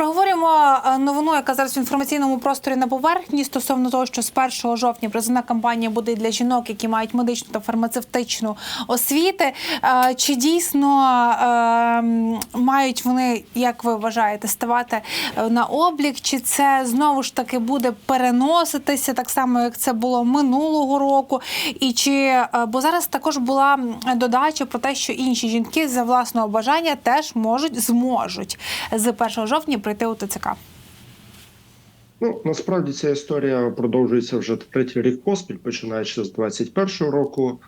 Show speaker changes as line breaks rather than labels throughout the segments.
Проговоримо Е, новину, яка зараз в інформаційному просторі на поверхні стосовно того, що з 1 жовтня призовна кампанія буде для жінок, які мають медичну та фармацевтичну освіти. Е, Чи дійсно е, мають вони, як ви вважаєте, ставати на облік? Чи це знову ж таки буде переноситися так само, як це було минулого року? І чи бо зараз також була додача про те, що інші жінки за власного бажання теж можуть зможуть з 1 жовтня прийти у ТЦК?
Ну насправді ця історія продовжується вже третій рік поспіль, починаючи з 21-го року.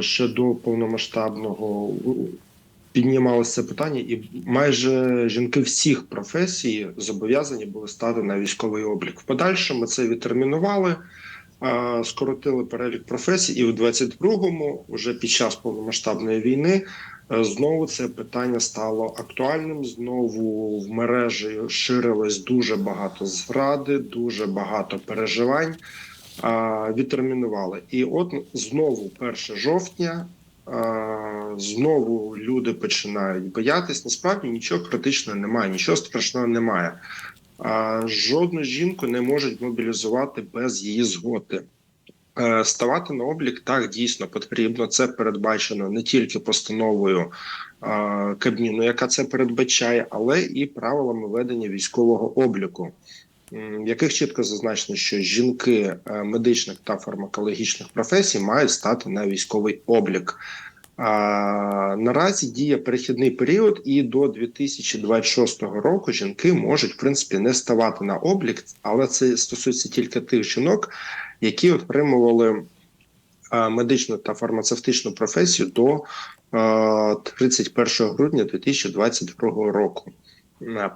Ще до повномасштабного піднімалося питання, і майже жінки всіх професій зобов'язані були стати на військовий облік. В подальшому це відтермінували, скоротили перелік професій, і в 22-му, вже під час повномасштабної війни, знову це питання стало актуальним. Знову в мережі ширилось дуже багато зради, дуже багато переживань. Відтермінували. І от знову 1 жовтня. Знову люди починають боятись. Насправді нічого критичного немає, нічого страшного немає. Жодну жінку не можуть мобілізувати без її згоди. Е, Ставати на облік так дійсно потрібно. Це передбачено не тільки постановою е, Кабміну, яка це передбачає, але і правилами ведення військового обліку, яких чітко зазначено, що жінки е, медичних та фармакологічних професій мають стати на військовий облік. А, наразі діє перехідний період, і до 2026 року жінки можуть в принципі не ставати на облік, але це стосується тільки тих жінок, які отримували медичну та фармацевтичну професію до а, 31 грудня 2022 року.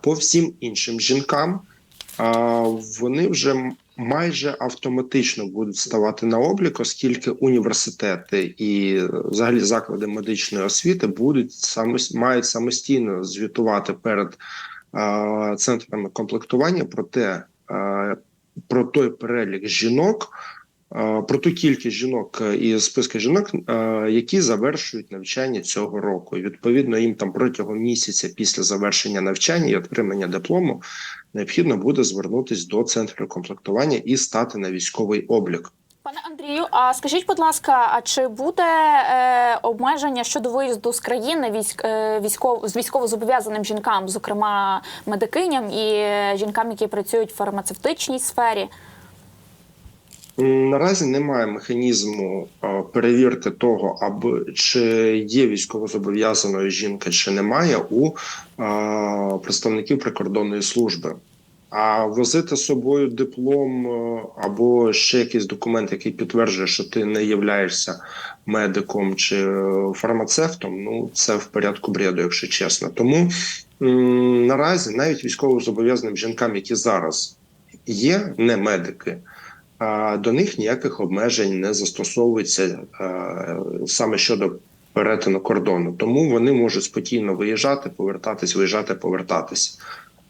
По всім іншим жінкам вони вже майже автоматично будуть ставати на облік, оскільки університети і е, взагалі заклади медичної освіти будуть мають самостійно звітувати перед е, центрами комплектування про те, е, про той перелік жінок, про ту кількість жінок е, із списку жінок, які завершують навчання цього року. І відповідно їм там протягом місяця після завершення навчання і отримання диплому необхідно буде звернутися до центру комплектування і стати на військовий облік.
Пане Андрію, а скажіть, будь ласка, а чи буде е, обмеження щодо виїзду з країни військ, е, військов, з військовозобов'язаним жінкам, зокрема медикиням і е, жінкам, які працюють в фармацевтичній сфері?
Наразі немає механізму перевірки того, аби чи є військовозобов'язаною жінка, чи немає у представників прикордонної служби. А возити з собою диплом або ще якийсь документ, який підтверджує, що ти не являєшся медиком чи фармацевтом, ну це в порядку бреду, якщо чесно. Тому наразі навіть військовозобов'язаним жінкам, які зараз є не медики, до них ніяких обмежень не застосовується е, саме щодо перетину кордону. Тому вони можуть спокійно виїжджати, повертатись, виїжджати, повертатись.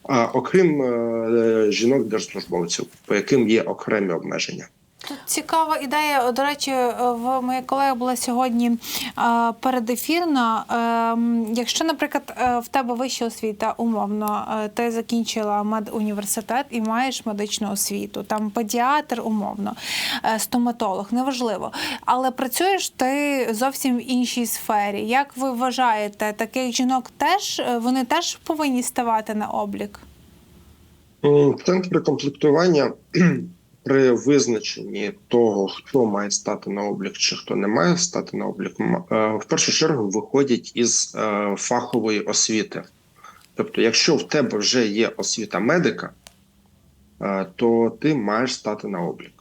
А окрім е, жінок держслужбовців, по яким є окремі обмеження.
Тут цікава ідея. До речі, в моєї колеги була сьогодні е, передефірна. Ем, Якщо, наприклад, е, в тебе вища освіта, умовно, е, ти закінчила медуніверситет і маєш медичну освіту, там педіатр, умовно, е, стоматолог, неважливо. Але працюєш ти зовсім в іншій сфері. Як ви вважаєте, таких жінок теж е, вони теж повинні ставати на облік?
М, Центри комплектування при визначенні того, хто має стати на облік чи хто не має стати на облік, е, в першу чергу виходять із е, фахової освіти. Тобто, якщо в тебе вже є освіта медика, е, то ти маєш стати на облік.